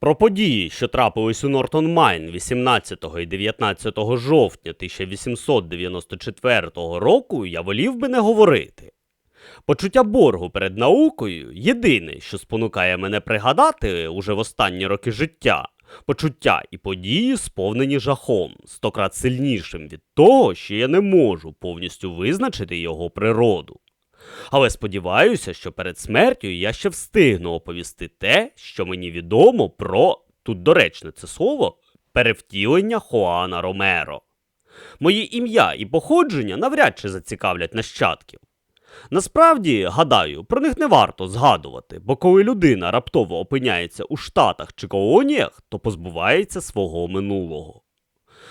Про події, що трапились у Нортон Майн 18 і 19 жовтня 1894 року, я волів би не говорити. Почуття боргу перед наукою єдине, що спонукає мене пригадати уже в останні роки життя. Почуття і події сповнені жахом, стократ сильнішим від того, що я не можу повністю визначити його природу. Але сподіваюся, що перед смертю я ще встигну оповісти те, що мені відомо про тут доречне це слово перевтілення Хоана Ромеро. Моє ім'я і походження навряд чи зацікавлять нащадків. Насправді, гадаю, про них не варто згадувати, бо коли людина раптово опиняється у штатах чи колоніях, то позбувається свого минулого.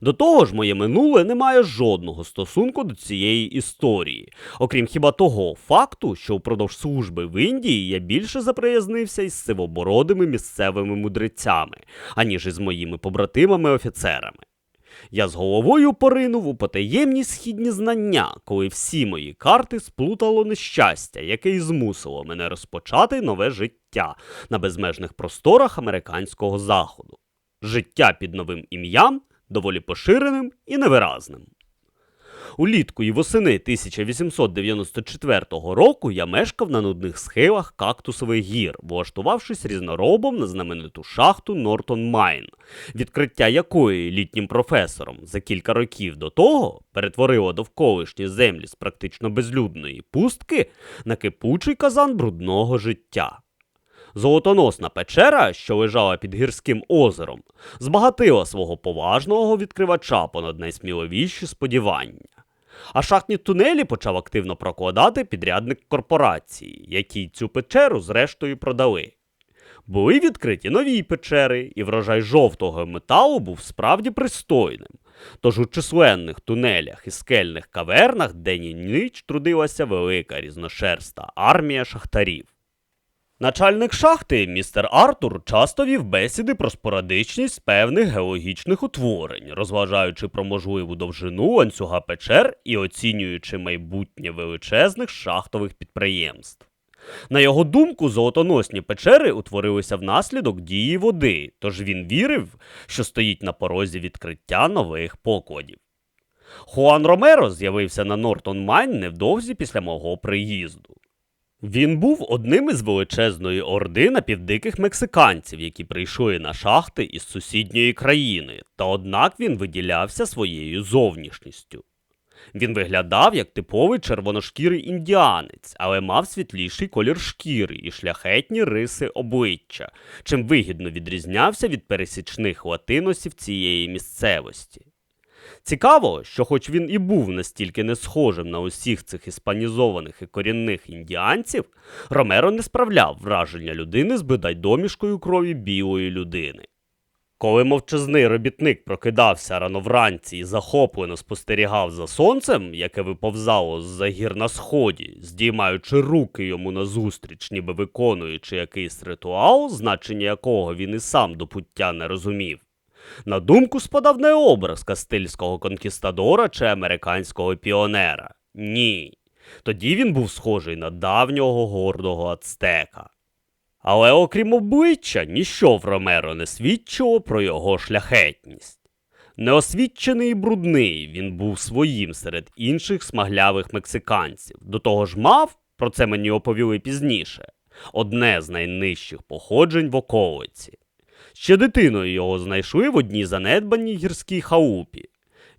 До того ж, моє минуле не має жодного стосунку до цієї історії, окрім хіба того факту, що впродовж служби в Індії я більше заприязнився із сивобородими місцевими мудрецями, аніж із моїми побратимами-офіцерами. Я з головою поринув у потаємні східні знання, коли всі мої карти сплутало нещастя, яке й змусило мене розпочати нове життя на безмежних просторах американського заходу. Життя під новим ім'ям, доволі поширеним і невиразним. Улітку і восени 1894 року я мешкав на нудних схилах кактусових гір, влаштувавшись різноробом на знамениту шахту Нортон Майн, відкриття якої літнім професором за кілька років до того перетворило довколишні землі з практично безлюдної пустки на кипучий казан брудного життя. Золотоносна печера, що лежала під гірським озером, збагатила свого поважного відкривача понад найсміливіші сподівання. А шахтні тунелі почав активно прокладати підрядник корпорації, які цю печеру зрештою продали. Були відкриті нові печери, і врожай жовтого металу був справді пристойним. Тож у численних тунелях і скельних кавернах день і ніч трудилася велика різношерста армія шахтарів. Начальник шахти, містер Артур, часто вів бесіди про спорадичність певних геологічних утворень, розважаючи про можливу довжину ланцюга печер і оцінюючи майбутнє величезних шахтових підприємств. На його думку, золотоносні печери утворилися внаслідок дії води, тож він вірив, що стоїть на порозі відкриття нових покладів. Хуан Ромеро з'явився на Нортон Майн невдовзі після мого приїзду. Він був одним із величезної орди напівдиких мексиканців, які прийшли на шахти із сусідньої країни, та однак він виділявся своєю зовнішністю. Він виглядав як типовий червоношкірий індіанець, але мав світліший колір шкіри і шляхетні риси обличчя, чим вигідно відрізнявся від пересічних латиносів цієї місцевості. Цікаво, що хоч він і був настільки не схожим на усіх цих іспанізованих і корінних індіанців, Ромеро не справляв враження людини з бодай домішкою крові білої людини. Коли мовчазний робітник прокидався рано вранці і захоплено спостерігав за сонцем, яке виповзало з-за гір на сході, здіймаючи руки йому назустріч, ніби виконуючи якийсь ритуал, значення якого він і сам до пуття не розумів, на думку спадав не образ кастильського конкістадора чи американського піонера. Ні. Тоді він був схожий на давнього гордого ацтека. Але окрім обличчя, ніщо в Ромеро не свідчило про його шляхетність. Неосвічений і брудний, він був своїм серед інших смаглявих мексиканців. До того ж мав, про це мені оповіли пізніше, одне з найнижчих походжень в околиці. Ще дитиною його знайшли в одній занедбаній гірській хаупі.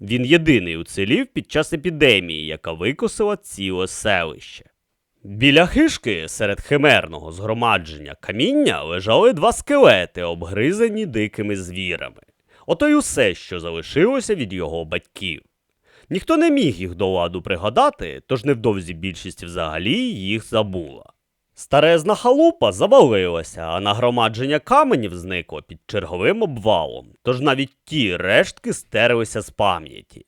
Він єдиний уцілів під час епідемії, яка викосила ціле селище. Біля хишки серед химерного згромадження каміння лежали два скелети, обгризані дикими звірами. Ото й усе, що залишилося від його батьків. Ніхто не міг їх до ладу пригадати, тож невдовзі більшість взагалі їх забула. Старезна халупа завалилася, а нагромадження каменів зникло під черговим обвалом, тож навіть ті рештки стерлися з пам'яті.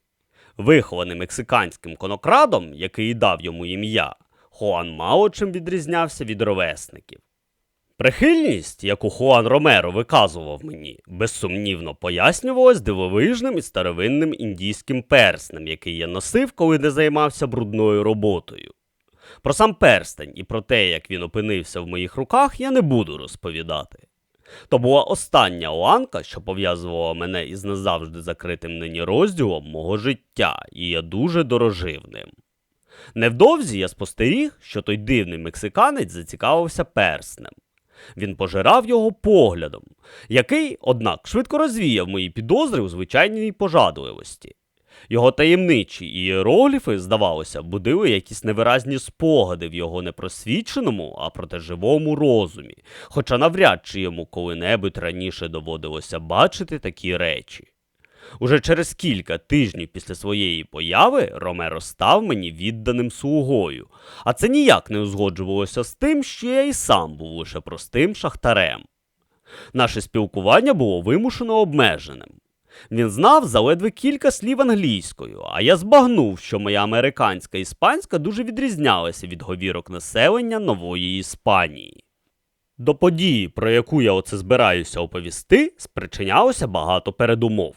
Вихований мексиканським конокрадом, який дав йому ім'я, Хуан мало чим відрізнявся від ровесників. Прихильність, яку Хуан Ромеро виказував мені, безсумнівно пояснювалась дивовижним і старовинним індійським перснем, який я носив, коли не займався брудною роботою. Про сам перстень і про те, як він опинився в моїх руках, я не буду розповідати. То була остання ланка, що пов'язувала мене із назавжди закритим нині розділом мого життя, і я дуже дорожив ним. Невдовзі я спостеріг, що той дивний мексиканець зацікавився перснем. Він пожирав його поглядом, який, однак, швидко розвіяв мої підозри у звичайній пожадливості. Його таємничі ієрогліфи, здавалося, будили якісь невиразні спогади в його непросвіченому, а проте живому розумі, хоча навряд чи йому коли-небудь раніше доводилося бачити такі речі. Уже через кілька тижнів після своєї появи Ромеро став мені відданим слугою, а це ніяк не узгоджувалося з тим, що я і сам був лише простим шахтарем. Наше спілкування було вимушено обмеженим. Він знав заледве кілька слів англійською, а я збагнув, що моя американська і іспанська дуже відрізнялася від говірок населення нової Іспанії. До події, про яку я оце збираюся оповісти, спричинялося багато передумов.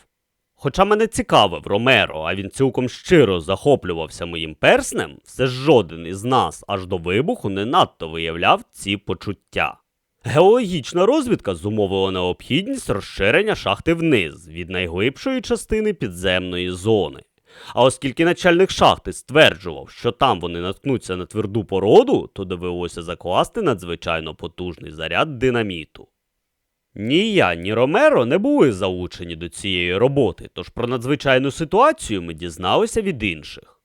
Хоча мене цікавив Ромеро, а він цілком щиро захоплювався моїм перснем, все ж жоден із нас аж до вибуху не надто виявляв ці почуття. Геологічна розвідка зумовила необхідність розширення шахти вниз від найглибшої частини підземної зони. А оскільки начальник шахти стверджував, що там вони наткнуться на тверду породу, то довелося закласти надзвичайно потужний заряд динаміту. Ні я, ні Ромеро не були залучені до цієї роботи, тож про надзвичайну ситуацію ми дізналися від інших.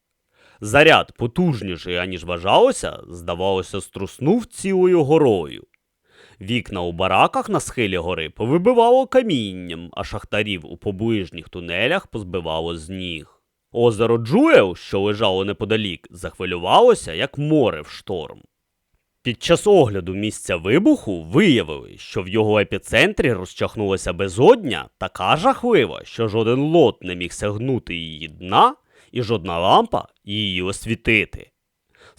Заряд, потужніший, аніж вважалося, здавалося, струснув цілою горою. Вікна у бараках на схилі гори повибивало камінням, а шахтарів у поближніх тунелях позбивало з ніг. Озеро Джуел, що лежало неподалік, захвилювалося, як море в шторм. Під час огляду місця вибуху виявили, що в його епіцентрі розчахнулася безодня така жахлива, що жоден лот не міг сягнути її дна, і жодна лампа її освітити.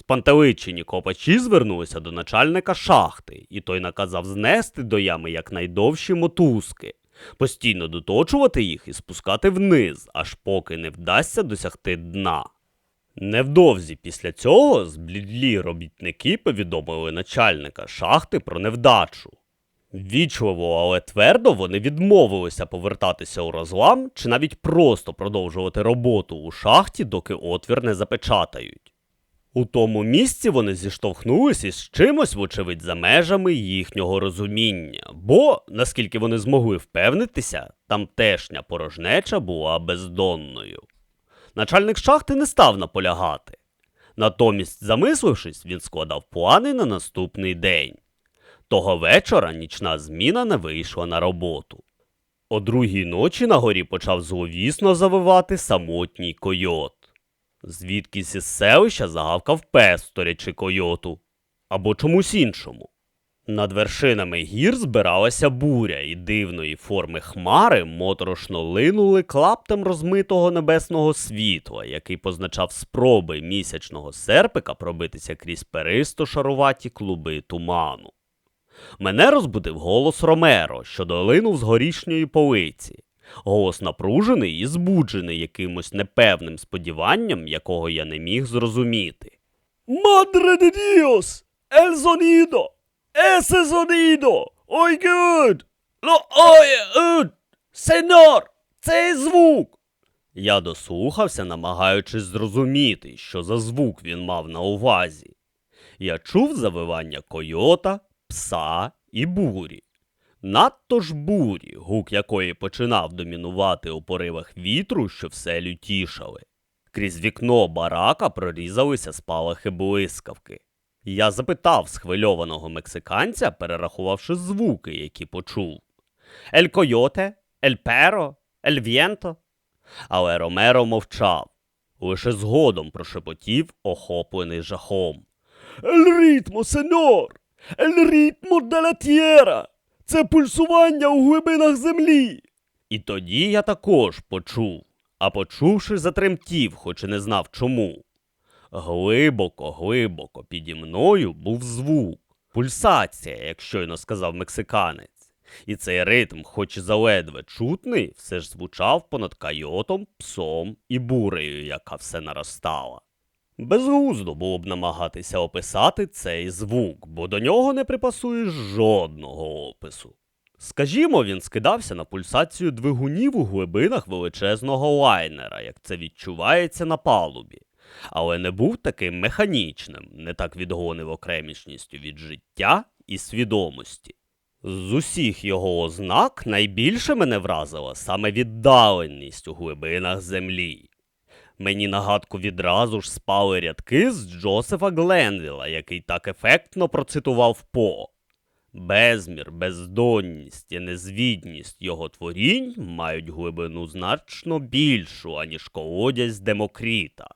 Спантеличені копачі звернулися до начальника шахти, і той наказав знести до ями якнайдовші мотузки, постійно доточувати їх і спускати вниз, аж поки не вдасться досягти дна. Невдовзі після цього зблідлі робітники повідомили начальника шахти про невдачу. Вічливо, але твердо вони відмовилися повертатися у розлам чи навіть просто продовжувати роботу у шахті, доки отвір не запечатають. У тому місці вони зіштовхнулися із чимось, вочевидь, за межами їхнього розуміння, бо, наскільки вони змогли впевнитися, тамтешня порожнеча була бездонною. Начальник шахти не став наполягати. Натомість, замислившись, він складав плани на наступний день. Того вечора нічна зміна не вийшла на роботу. О другій ночі на горі почав зловісно завивати самотній койот. Звідкись із селища загавкав пес, сторячи койоту, або чомусь іншому. Над вершинами гір збиралася буря, і дивної форми хмари моторошно линули клаптем розмитого небесного світла, який позначав спроби місячного серпика пробитися крізь перисто шаруваті клуби туману. Мене розбудив голос Ромеро, що долинув з горішньої полиці. Голос напружений і збуджений якимось непевним сподіванням, якого я не міг зрозуміти. Мадре де Діос! Ель зонідо! Есе! Ой гуд! Ло ой уд! Сеньор! Цей звук! Я дослухався, намагаючись зрозуміти, що за звук він мав на увазі. Я чув завивання койота, пса і бурі. Надто ж бурі, гук якої починав домінувати у поривах вітру, що все лютішали. Крізь вікно барака прорізалися спалахи блискавки. Я запитав схвильованого мексиканця, перерахувавши звуки, які почув. Ель койоте, ель перо, ель в'єнто. Але Ромеро мовчав, лише згодом прошепотів, охоплений жахом. Ель ритмо, сеньор! Ель ритмо де т'єра! Це пульсування у глибинах землі. І тоді я також почув, а почувши, затремтів, хоч і не знав чому. Глибоко, глибоко піді мною був звук, пульсація, як щойно сказав мексиканець. І цей ритм, хоч і заледве чутний, все ж звучав понад кайотом, псом і бурею, яка все наростала. Безглуздо було б намагатися описати цей звук, бо до нього не припасуєш жодного опису. Скажімо, він скидався на пульсацію двигунів у глибинах величезного лайнера, як це відчувається на палубі, але не був таким механічним, не так відгонив окремішністю від життя і свідомості. З усіх його ознак найбільше мене вразила саме віддаленість у глибинах землі. Мені нагадку відразу ж спали рядки з Джосефа Гленвіла, який так ефектно процитував По. Безмір, бездонність і незвідність його творінь мають глибину значно більшу, аніж колодязь Демокріта.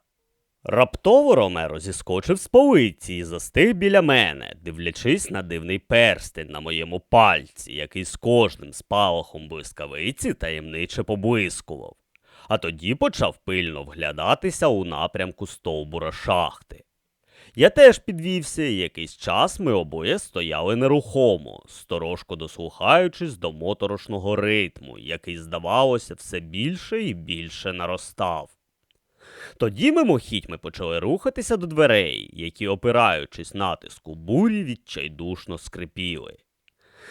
Раптово Ромеро зіскочив з полиці і застиг біля мене, дивлячись на дивний перстень на моєму пальці, який з кожним спалахом блискавиці таємниче поблискував. А тоді почав пильно вглядатися у напрямку стовбура шахти. Я теж підвівся, і якийсь час ми обоє стояли нерухомо, сторожко дослухаючись до моторошного ритму, який, здавалося, все більше і більше наростав. Тоді мимохідь ми почали рухатися до дверей, які, опираючись натиску бурі, відчайдушно скрипіли.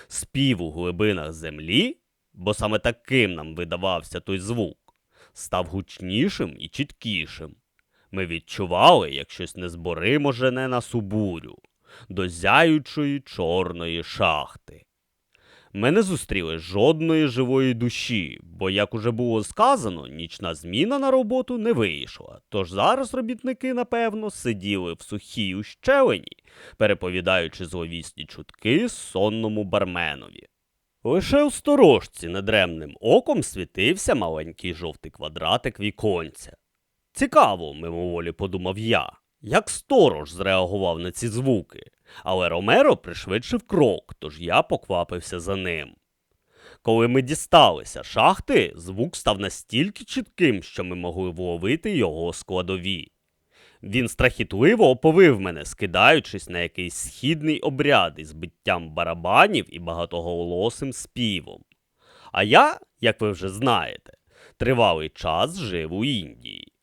Спів у глибинах землі, бо саме таким нам видавався той звук, став гучнішим і чіткішим. Ми відчували, як щось незборимо жене нас у бурю, до зяючої чорної шахти. Ми не зустріли жодної живої душі, бо, як уже було сказано, нічна зміна на роботу не вийшла. Тож зараз робітники, напевно, сиділи в сухій ущелині, переповідаючи зловісні чутки сонному барменові. Лише у сторожці недремним оком світився маленький жовтий квадратик віконця. Цікаво, мимоволі подумав я, як сторож зреагував на ці звуки, але Ромеро пришвидшив крок, тож я поквапився за ним. Коли ми дісталися шахти, звук став настільки чітким, що ми могли вловити його складові. Він страхітливо оповив мене, скидаючись на якийсь східний обряд із биттям барабанів і багатоголосим співом. А я, як ви вже знаєте, тривалий час жив у Індії.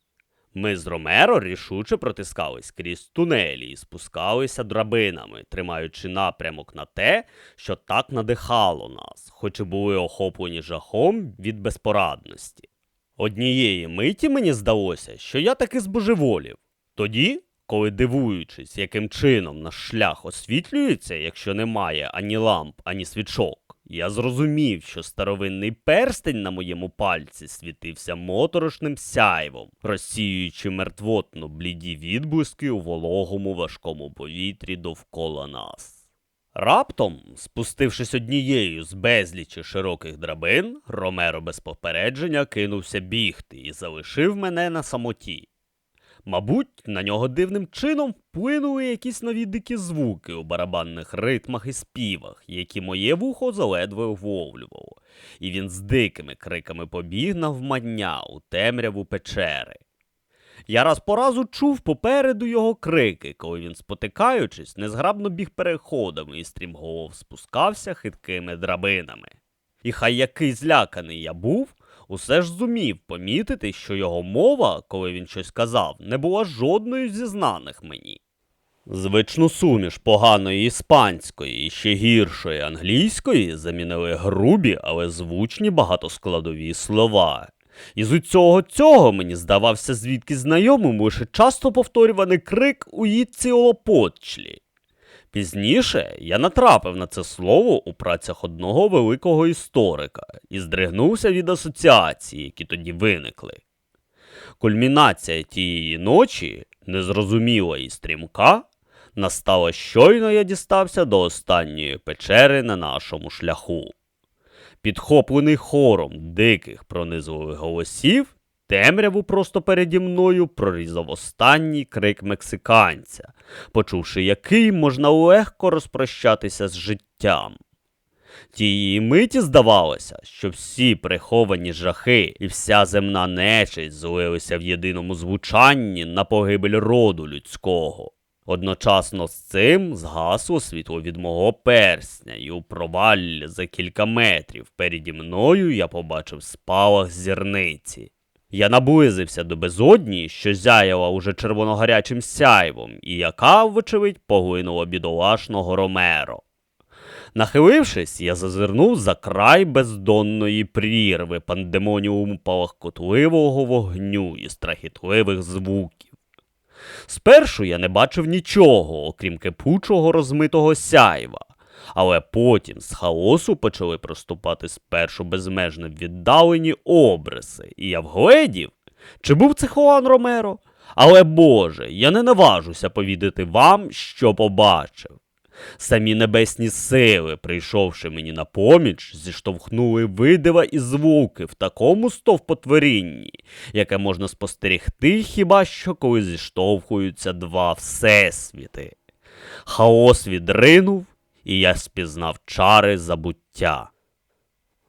Ми з Ромеро рішуче протискались крізь тунелі і спускалися драбинами, тримаючи напрямок на те, що так надихало нас, хоч і були охоплені жахом від безпорадності. Однієї миті мені здалося, що я таки збожеволів. Тоді, коли дивуючись, яким чином наш шлях освітлюється, якщо немає ані ламп, ані свічок, я зрозумів, що старовинний перстень на моєму пальці світився моторошним сяйвом, розсіюючи мертвотно бліді відблиски у вологому важкому повітрі довкола нас. Раптом, спустившись однією з безлічі широких драбин, Ромеро без попередження кинувся бігти і залишив мене на самоті. Мабуть, на нього дивним чином вплинули якісь нові дикі звуки у барабанних ритмах і співах, які моє вухо заледве вловлювало, і він з дикими криками побіг навмання у темряву печери. Я раз по разу чув попереду його крики, коли він, спотикаючись, незграбно біг переходами і стрімголов спускався хиткими драбинами. І хай який зляканий я був, усе ж зумів помітити, що його мова, коли він щось казав, не була жодною зі знаних мені. Звичну суміш поганої іспанської і ще гіршої англійської замінили грубі, але звучні багатоскладові слова. І з усього цього мені здавався звідки знайомим лише часто повторюваний крик у їдці Олопотчлі. Пізніше я натрапив на це слово у працях одного великого історика і здригнувся від асоціацій, які тоді виникли. Кульмінація тієї ночі, незрозуміла і стрімка, настала щойно я дістався до останньої печери на нашому шляху. Підхоплений хором диких пронизливих голосів, темряву просто переді мною прорізав останній крик мексиканця, почувши який можна легко розпрощатися з життям. Тієї миті здавалося, що всі приховані жахи і вся земна нечисть злилися в єдиному звучанні на погибель роду людського. Одночасно з цим згасло світло від мого персня, і у проваллі за кілька метрів переді мною я побачив спалах зірниці. Я наблизився до безодні, що зяяла уже червоногарячим сяйвом, і яка, вочевидь, поглинула бідолашного Ромеро. Нахилившись, я зазирнув за край бездонної прірви пандемоніуму палахкотливого вогню і страхітливих звуків. Спершу я не бачив нічого, окрім кипучого розмитого сяйва, але потім з хаосу почали проступати спершу безмежно віддалені обриси, і я вгледів, чи був це Хуан Ромеро? Але Боже, я не наважуся повідати вам, що побачив. Самі небесні сили, прийшовши мені на поміч, зіштовхнули видива і звуки в такому стовпотворінні, яке можна спостерігти хіба що коли зіштовхуються два всесвіти. Хаос відринув, і я спізнав чари забуття.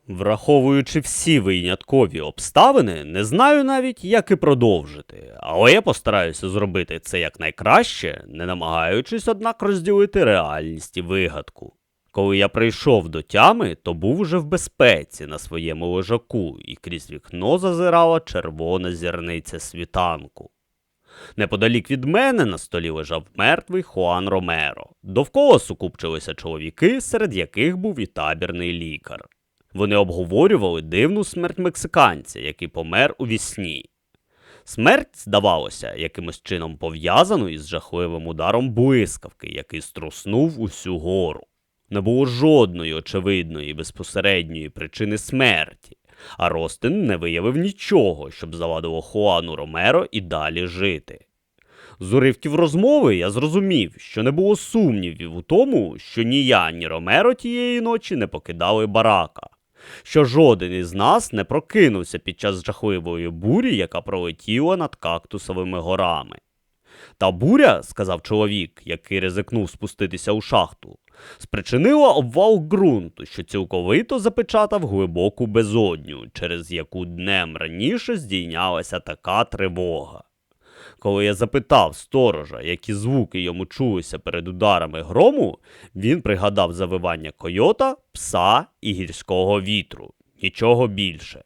Враховуючи всі виняткові обставини, не знаю навіть, як і продовжити, але я постараюся зробити це якнайкраще, не намагаючись, однак, розділити реальність і вигадку. Коли я прийшов до тями, то був уже в безпеці на своєму лежаку, і крізь вікно зазирала червона зірниця світанку. Неподалік від мене на столі лежав мертвий Хуан Ромеро. Довкола сукупчилися чоловіки, серед яких був і табірний лікар. Вони обговорювали дивну смерть мексиканця, який помер у вісні. Смерть, здавалося, якимось чином пов'язану із жахливим ударом блискавки, який струснув усю гору. Не було жодної очевидної безпосередньої причини смерті, а Ростин не виявив нічого, щоб завадило Хуану Ромеро і далі жити. З уривків розмови я зрозумів, що не було сумнівів у тому, що ні я, ні Ромеро тієї ночі не покидали барака, що жоден із нас не прокинувся під час жахливої бурі, яка пролетіла над кактусовими горами. Та буря, сказав чоловік, який ризикнув спуститися у шахту, спричинила обвал ґрунту, що цілковито запечатав глибоку безодню, через яку днем раніше здійнялася така тривога. Коли я запитав сторожа, які звуки йому чулися перед ударами грому, він пригадав завивання койота, пса і гірського вітру. Нічого більше.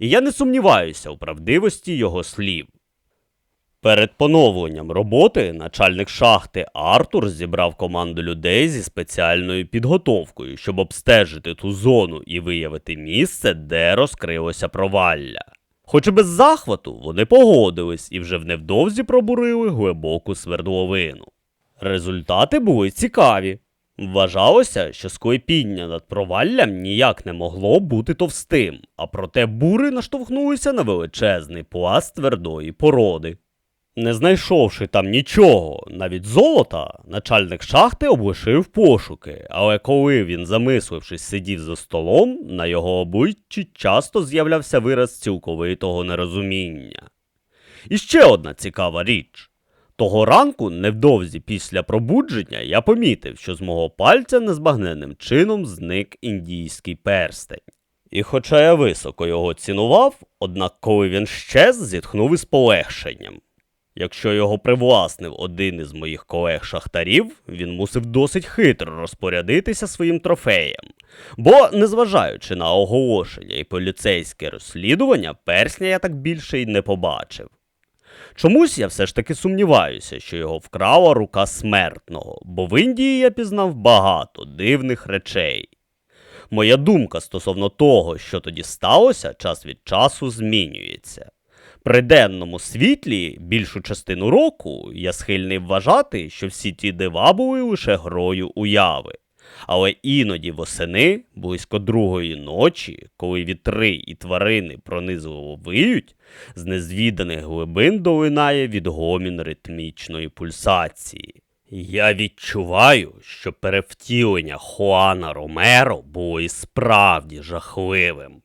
І я не сумніваюся у правдивості його слів. Перед поновленням роботи начальник шахти Артур зібрав команду людей зі спеціальною підготовкою, щоб обстежити ту зону і виявити місце, де розкрилося провалля. Хоч і без захвату вони погодились і вже невдовзі пробурили глибоку свердловину. Результати були цікаві. Вважалося, що склепіння над проваллям ніяк не могло бути товстим, а проте бури наштовхнулися на величезний пласт твердої породи. Не знайшовши там нічого, навіть золота, начальник шахти облишив пошуки, але коли він, замислившись, сидів за столом, на його обличчі часто з'являвся вираз цілковитого нерозуміння. І ще одна цікава річ. Того ранку, невдовзі після пробудження, я помітив, що з мого пальця незбагненним чином зник індійський перстень. І хоча я високо його цінував, однак коли він щез, зітхнув із полегшенням. Якщо його привласнив один із моїх колег-шахтарів, він мусив досить хитро розпорядитися своїм трофеєм. Бо, незважаючи на оголошення і поліцейське розслідування, персня я так більше й не побачив. Чомусь я все ж таки сумніваюся, що його вкрала рука смертного, бо в Індії я пізнав багато дивних речей. Моя думка стосовно того, що тоді сталося, час від часу змінюється. При денному світлі більшу частину року я схильний вважати, що всі ті дива були лише грою уяви. Але іноді восени, близько другої ночі, коли вітри і тварини пронизливо виють, з незвіданих глибин долинає відгомін ритмічної пульсації. Я відчуваю, що перевтілення Хуана Ромеро було і справді жахливим.